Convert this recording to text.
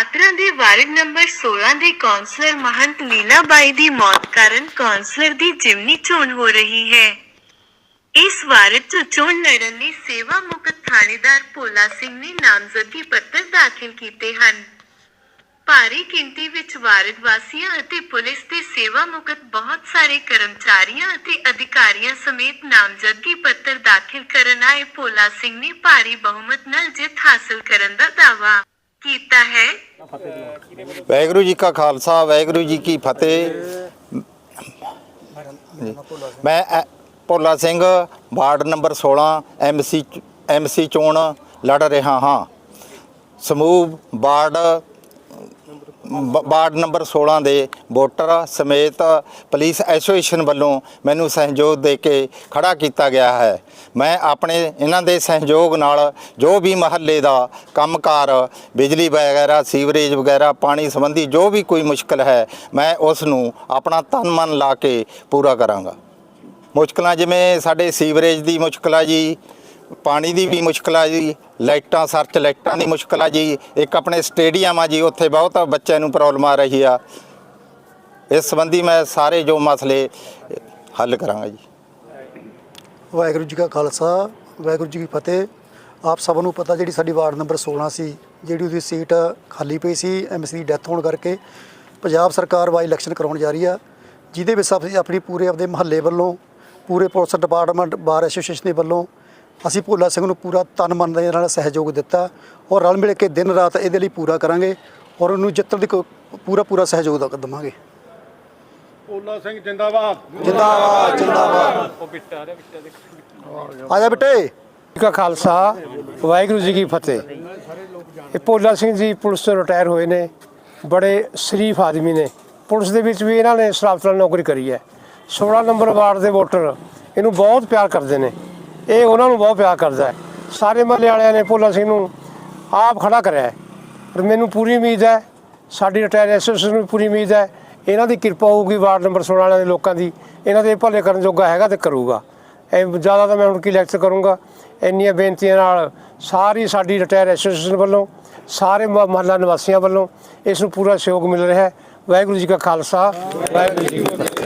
ਪਾਤਰਾਂ ਦੇ ward number 16 ਦੇ ਕੌਂਸਲਰ ਮਹੰਤ ਲੀਲਾ ਦੀ ਮੌਤ ਕਾਰਨ ਕੌਂਸਲਰ ਦੀ ਜਿਮਨੀ ਚੋਣ ਹੋ ਰਹੀ ਹੈ ਇਸ ਵਾਰਡ 'ਚ ਚੋਣ ਲੜਨ ਲਈ ਸੇਵਾ ਮੁਕਤ ਥਾਣੇਦਾਰ ਭੋਲਾ ਸਿੰਘ ਨੇ ਨਾਮਜ਼ਦਗੀ ਪੱਤਰ ਦਾਖਲ ਕੀਤੇ ਹਨ ਭਾਰੀ ਗਿਣਤੀ ਵਿੱਚ ਵਾਰਡ ਵਾਸੀਆਂ ਅਤੇ ਪੁਲਿਸ ਦੇ ਸੇਵਾ ਮੁਕਤ ਬਹੁਤ ਸਾਰੇ ਕਰਮਚਾਰੀਆਂ ਅਤੇ ਅਧਿਕਾਰੀਆਂ ਸਮੇਤ ਨਾਮਜ਼ਦਗੀ ਪੱਤਰ ਦਾਖਲ ਕਰਨ ਆਏ ਭੋਲਾ ਸਿੰਘ ਨੇ ਭਾਰੀ ਬਹੁਮਤ ਨਾਲ ਜਿੱਤ ਹਾਸਲ ਕਰਨ ਦਾ ਦਾਅਵਾ ਕੀਤਾ ਹੈ ਵਾਹਿਗੁਰੂ ਜੀ ਕਾ ਖਾਲਸਾ, ਵਾਹਿਗੁਰੂ ਜੀ ਕੀ ਫਤਿਹ ਜੀ। ਮੈਂ ਐ- Bhola Singh, ward number 16 MC MC ਚੋਣ ਲੜ ਰਿਹਾ ਹਾਂ ਸਮੂਹ, ਵਾਰਡ ਬ- ਵਾਰਡ ਨੰਬਰ 16 ਦੇ ਵੋਟਰ ਸਮੇਤ ਪੁਲਿਸ ਐਸੋਸੀਏਸ਼ਨ ਵੱਲੋਂ ਮੈਨੂੰ ਸਹਿਯੋਗ ਦੇ ਕੇ ਖੜਾ ਕੀਤਾ ਗਿਆ ਹੈ। ਮੈਂ ਆਪਣੇ ਇਹਨਾਂ ਦੇ ਸਹਿਯੋਗ ਨਾਲ ਜੋ ਵੀ ਮਹੱਲੇ ਦਾ ਕੰਮਕਾਰ, ਬਿਜਲੀ ਵਗੈਰਾ, ਸੀਵਰੇਜ ਵਗੈਰਾ, ਪਾਣੀ ਸੰਬੰਧੀ ਜੋ ਵੀ ਕੋਈ ਮੁਸ਼ਕਲ ਹੈ, ਮੈਂ ਉਸ ਨੂੰ ਆਪਣਾ ਤਨ ਮਨ ਲਾ ਕੇ ਪੂਰਾ ਕਰਾਂਗਾ। ਮੁਸ਼ਕਲਾਂ ਜਿਵੇਂ ਸਾਡੇ ਸੀਵਰੇਜ ਦੀ ਮੁਸ਼ਕਲ ਆ ਜੀ ਪਾਣੀ ਦੀ ਵੀ ਮੁਸ਼ਕਲ ਆ ਜੀ, ਲਾਈਟਾਂ, ਸਰਚ ਲਾਈਟਾਂ ਦੀ ਮੁਸ਼ਕਲ ਆ ਜੀ। ਇੱਕ ਆਪਣੇ ਸਟੇਡੀਅਮ ਆ ਜੀ, ਉੱਥੇ ਬਹੁਤ ਬੱਚਿਆਂ ਨੂੰ ਪ੍ਰੋਬਲਮ ਆ ਰਹੀ ਆ। ਇਸ ਸੰਬੰਧੀ ਮੈਂ ਸਾਰੇ ਜੋ ਮਸਲੇ ਹੱਲ ਕਰਾਂਗਾ ਜੀ। ਵਾਹਿਗੁਰੂ ਜੀ ਕਾ ਖਾਲਸਾ, ਵਾਹਿਗੁਰੂ ਜੀ ਕੀ ਫਤਿਹ। ਆਪ ਸਭ ਨੂੰ ਪਤਾ ਜਿਹੜੀ ਸਾਡੀ ਵਾਰਡ ਨੰਬਰ 16 ਸੀ, ਜਿਹੜੀ ਉਹਦੀ ਸੀਟ ਖਾਲੀ ਪਈ ਸੀ, ਐਮਸੀ ਦੀ ਡੈਥ ਹੋਣ ਕਰਕੇ ਪੰਜਾਬ ਸਰਕਾਰ ਵਾਈ ਇਲੈਕਸ਼ਨ ਕਰਾਉਣ ਜਾ ਰਹੀ ਆ, ਜਿਹਦੇ ਵਿੱਚ ਅਸੀਂ ਆਪਣੀ ਪੂਰੇ ਆਪਦੇ ਮਹੱਲੇ ਵੱਲੋਂ, ਪੂਰੇ ਪੁਲਿਸ ਡਿਪਾਰਟਮੈਂਟ, ਬਾਰ ਐਸੋਸੀਏਸ਼ਨ ਦੇ ਵੱਲੋਂ ਅਸੀਂ ਭੋਲਾ ਸਿੰਘ ਨੂੰ ਪੂਰਾ ਤਨ ਮਨ ਦੇ ਨਾਲ ਸਹਿਯੋਗ ਦਿੱਤਾ ਔਰ ਰਲ ਮਿਲ ਕੇ ਦਿਨ ਰਾਤ ਇਹਦੇ ਲਈ ਪੂਰਾ ਕਰਾਂਗੇ ਔਰ ਉਹਨੂੰ ਜਿੱਤਣ ਦੀ ਕੋ- ਪੂਰਾ ਪੂਰਾ ਸਹਿਯੋਗ ਦ- ਦੇਵਾਂਗੇ। ਭੋਲਾ ਸਿੰਘ ਜਿੰਦਾਬਾਦ। ਜਿੰਦਾਬਾਦ ਜਿੰਦਾਬਾਦ। ਆ ਜਾ ਬੇਟੇ। ਜੀ ਕਾ ਖਾਲਸਾ ਵਾਹਿਗੁਰੂ ਜੀ ਕੀ ਫਤਿਹ। ਇਹ ਭੋਲਾ ਸਿੰਘ ਜੀ ਪੁਲਿਸ ਤੋਂ ਰਿਟਾਇਰ ਹੋਏ ਨੇ ਬੜੇ ਸ਼ਰੀਫ ਆਦਮੀ ਨੇ। ਪੁਲਿਸ ਦੇ ਵਿੱਚ ਵੀ ਇਹਨਾਂ ਨੇ ਸ਼ਰਾਫਤ ਨਾਲ ਨੌਕਰੀ ਕਰੀ ਹੈ। 16 ਨੰਬਰ ਵਾਰਡ ਦੇ ਵੋਟਰ ਇਹਨੂੰ ਬਹੁਤ ਪਿਆਰ ਕਰਦੇ ਨੇ। ਇਹ ਉਹਨਾਂ ਨੂੰ ਬਹੁਤ ਪਿਆਰ ਕਰਦਾ ਹੈ। ਸਾਰੇ ਮਹੱਲੇ ਵਾਲਿਆਂ ਨੇ ਭੋਲਾ ਸਿੰਘ ਨੂੰ ਆਪ ਖੜਾ ਕਰਿਆ ਹੈ। ਪਰ ਮੈਨੂੰ ਪੂਰੀ ਉਮੀਦ ਹੈ, ਸਾਡੀ ਰਿਟਾਇਰ ਐਸੋਸੀਏਸ਼ਨ ਨੂੰ ਪੂਰੀ ਉਮੀਦ ਹੈ, ਇਹਨਾਂ ਦੀ ਕਿਰਪਾ ਹੋਊਗੀ ਵਾਰਡ ਨੰਬਰ 16 ਵਾਲਿਆਂ ਦੇ ਲੋਕਾਂ ਦੀ, ਇਹਨਾਂ ਦੇ ਭਲੇ ਕਰਨ ਜੋਗਾ ਹੈਗਾ ਤੇ ਕਰੂਗਾ। ਇਹ ਜ਼ਿਆਦਾ ਤਾਂ ਮੈਂ ਹੁਣ ਕੀ ਲੈਕਚਰ ਕਰੂੰਗਾ? ਇੰਨੀਆਂ ਬੇਨਤੀਆਂ ਨਾਲ ਸਾਰੀ ਸਾਡੀ ਰਿਟਾਇਰ ਐਸੋਸੀਏਸ਼ਨ ਵੱਲੋਂ, ਸਾਰੇ ਮ- ਮਹੱਲਾ ਨਿਵਾਸੀਆਂ ਵੱਲੋਂ ਇਸ ਨੂੰ ਪੂਰਾ ਸਹਿਯੋਗ ਮਿਲ ਰਿਹਾ ਹੈ। ਵਾਹਿਗੁਰੂ ਜੀ ਕਾ ਖਾਲਸਾ, ਵਾਹਿਗੁਰੂ ਜੀ ਕੀ ਫਤਿਹ।